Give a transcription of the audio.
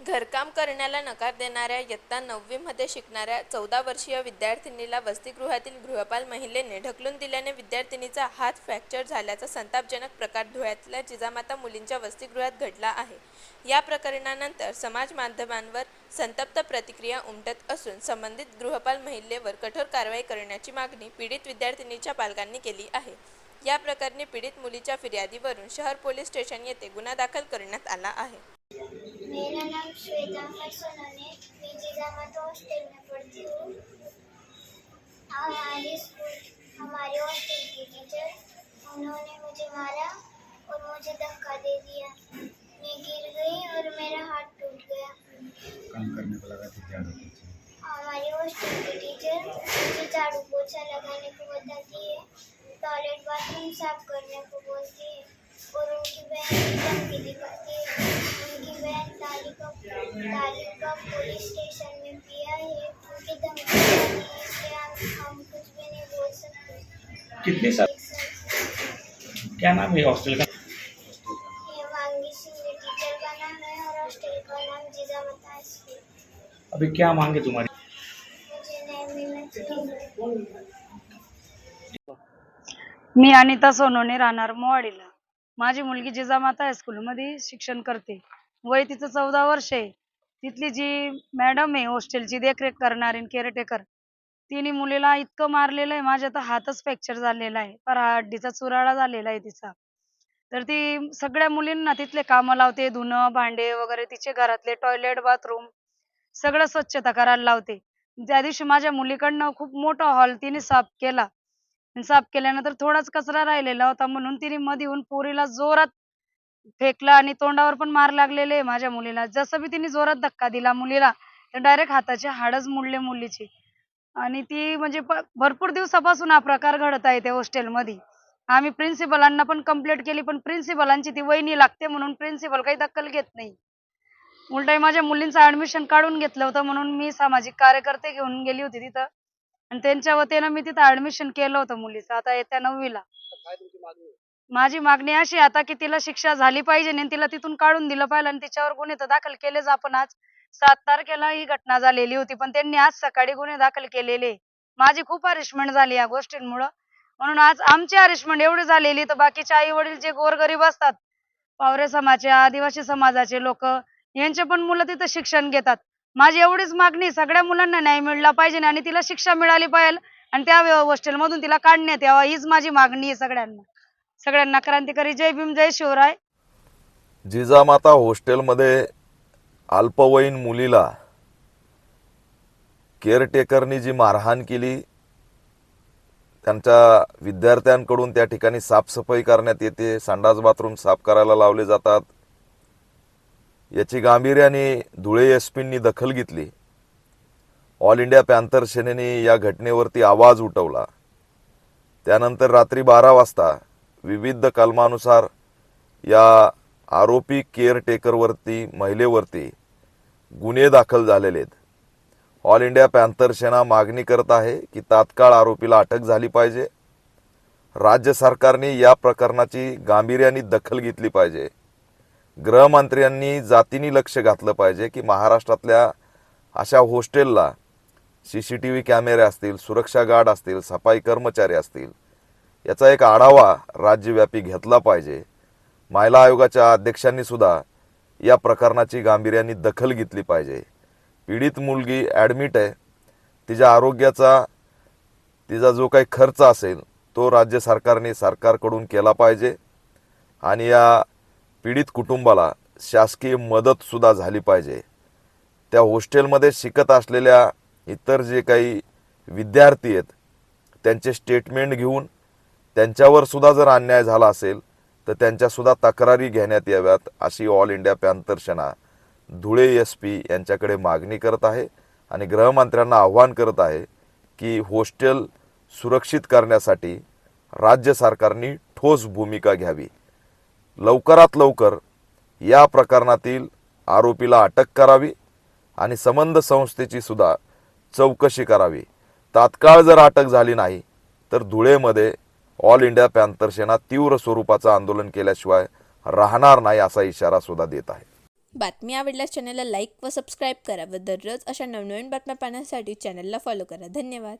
घरकाम करण्याला नकार देणाऱ्या इयत्ता नववीमध्ये शिकणाऱ्या चौदा वर्षीय विद्यार्थिनीला वसतिगृहातील गृहपाल महिलेने ढकलून दिल्याने विद्यार्थिनीचा हात फ्रॅक्चर झाल्याचा संतापजनक प्रकार धुळ्यातल्या जिजामाता मुलींच्या वसतिगृहात घडला आहे. या प्रकरणानंतर समाज माध्यमांवर संतप्त प्रतिक्रिया उमटत असून संबंधित गृहपाल महिलेवर कठोर कारवाई करण्याची मागणी पीडित विद्यार्थिनीच्या पालकांनी केली आहे. या प्रकरणी पीडित मुलीच्या फिर्यादीवरून शहर पोलीस स्टेशन येथे गुन्हा दाखल करण्यात आला आहे. मेरा नाम श्वेता मैं सोनोने मैं जिजामत हॉस्टल में पढ़ती हूँ। हमारे स्कूल हमारे हॉस्टल की टीचर उन्होंने मुझे मारा और मुझे धक्का दे दिया। मैं गिर गई और मेरा हाथ टूट गया। काम करने को लगा तो झाड़ू हमारे हॉस्टल की टीचर मुझे झाड़ू पोछा लगाने को बताती है। टॉयलेट बाथरूम साफ़ करने को बोलती है और उनकी बहन धमकी दिखाती है। का ताली का पुलिस स्टेशन में पिया है उनकी धमकी आती है इसलिए हम हम कुछ भी नहीं बोल सकते। कितने साल? क्या नाम है हॉस्टल का? ये वांगी सिंह टीचर का नाम है और हॉस्टल का नाम जिजामता है स्कूल अभी क्या मांगे तुम्हारी? मुझे नहीं मिलना चाहिए। मी अनिता सोनोने राहणार मोवाडीला माझी मुलगी जिजामाता हायस्कूलमध्ये शिक्षण करते. वय तिचं चौदा वर्ष आहे. तिथली जी मॅडम आहे हॉस्टेलची देखरेख करणारी केअरटेकर तिने मुलीला इतकं मारलेलं आहे माझ्या तर हातच फ्रॅक्चर झालेला आहे. पर हड्डीचा चुराळा झालेला आहे तिचा. तर ती सगळ्या मुलींना तिथले कामं लावते धुणं भांडे वगैरे तिचे घरातले टॉयलेट बाथरूम सगळं स्वच्छता करायला लावते. त्या दिवशी माझ्या मुलीकडनं खूप मोठा हॉल तिने साफ केला. साफ केल्यानंतर थोडाच कचरा राहिलेला होता म्हणून तिने मध्ये येऊन पोरीला जोरात फेकला आणि तोंडावर पण मार लागलेले आहे माझ्या मुलीला. जसं बी तिने जोरात धक्का दिला मुलीला तर डायरेक्ट हाताचे हाडच मुडले मुलीचे. आणि ती म्हणजे भरपूर दिवसापासून हा प्रकार घडत आहे त्या हॉस्टेलमध्ये. आम्ही प्रिन्सिपलांना पण कंप्लेंट केली पण प्रिन्सिपलांची ती वहिनी लागते म्हणून प्रिन्सिपल काही दखल घेत नाही. उलटाही माझ्या मुलींचं ऍडमिशन काढून घेतलं होतं म्हणून मी सामाजिक कार्यकर्ते घेऊन गेली होती तिथं. आणि त्यांच्या वतीनं मी तिथं ऍडमिशन केलं होतं मुलीचं. आता येत्या नववीला. माझी मागणी अशी आता की तिला शिक्षा झाली पाहिजे आणि तिला तिथून काढून दिलं पाहिजे आणि तिच्यावर गुन्हे तर दाखल केलेच आपण आज. सात तारखेला ही घटना झालेली होती पण त्यांनी आज सकाळी गुन्हे दाखल केलेले. माझी खूप हरिशमेंट झाली या गोष्टींमुळं. म्हणून आज आमची हरिशमेंट एवढी झालेली तर बाकीचे आई वडील जे गोरगरीब असतात पावरे समाजाचे आदिवासी समाजाचे लोक यांचे पण मुलं तिथं शिक्षण घेतात. माझी एवढीच मागणी सगळ्या मुलांना न्याय मिळला पाहिजे आणि तिला शिक्षा मिळाली पाहिजे आणि त्या हॉस्टेल मधून तिला काढण्यात यावा हीच माझी मागणी आहे सगळ्यांना. सगळ्यांना क्रांतिकारी जय भीम जय शिवराय. जिजामाता हॉस्टेलमध्ये अल्पवयीन मुलीला केअरटेकरनी जी मारहाण केली त्यांच्या विद्यार्थ्यांकडून त्या ठिकाणी साफसफाई करण्यात येते संडास बाथरूम साफ करायला लावले जातात. याची गांभीर्याने धुळे एस पींनी दखल घेतली. ऑल इंडिया पॅन्थर सेनेने या घटनेवरती आवाज उठवला. त्यानंतर रात्री बारा वाजता विविध कलमानुसार या आरोपी केअरटेकरवरती महिलेवरती गुन्हे दाखल झालेले आहेत. ऑल इंडिया पॅन्थर सेना मागणी करत आहे की तात्काळ आरोपीला अटक झाली पाहिजे. राज्य सरकारने या प्रकरणाची गांभीर्याने दखल घेतली पाहिजे. गृहमंत्र्यांनी जातीने लक्ष घातलं पाहिजे की महाराष्ट्रातल्या अशा हॉस्टेलला सी सी टी व्ही कॅमेरे असतील सुरक्षा गार्ड असतील सफाई कर्मचारी असतील याचा एक आढावा राज्यव्यापी घेतला पाहिजे. महिला आयोगाच्या अध्यक्षांनी सुद्धा या प्रकरणाची गांभीर्याने दखल घेतली पाहिजे. पीडित मुलगी ॲडमिट आहे. तिच्या आरोग्याचा तिचा जो काही खर्च असेल तो राज्य सरकारने सरकारकडून केला पाहिजे आणि या पीडित कुटुंबाला शासकीय मदत सुद्धा झाली पाहिजे. त्या हॉस्टेलमध्ये शिकत असलेल्या इतर जे काही विद्यार्थी आहेत त्यांचे स्टेटमेंट घेऊन त्यांच्यावर सुद्धा जर अन्याय झाला असेल तर त्यांच्या सुद्धा तक्रारी घेण्यात याव्यात अशी All India Panther Dhule S P यांच्याकडे मागणी करत आहे आणि गृहमंत्र्यांना आव्हान करत आहे की हॉस्टेल सुरक्षित करण्यासाठी राज्य सरकारने ठोस भूमिका घ्यावी. लवकरात लवकर या प्रकरणातील आरोपीला अटक करावी आणि संबंध संस्थेची सुद्धा चौकशी करावी. तात्काळ जर अटक झाली नाही तर धुळेमध्ये ऑल इंडिया पॅन्थर सेना तीव्र स्वरूपाचं आंदोलन केल्याशिवाय राहणार नाही असा इशारा सुद्धा देत आहे. बातमी आवडल्यास चॅनलला लाईक व सबस्क्राईब करा व दररोज अशा नवनवीन बातम्या पाहण्यासाठी चॅनलला फॉलो करा. धन्यवाद.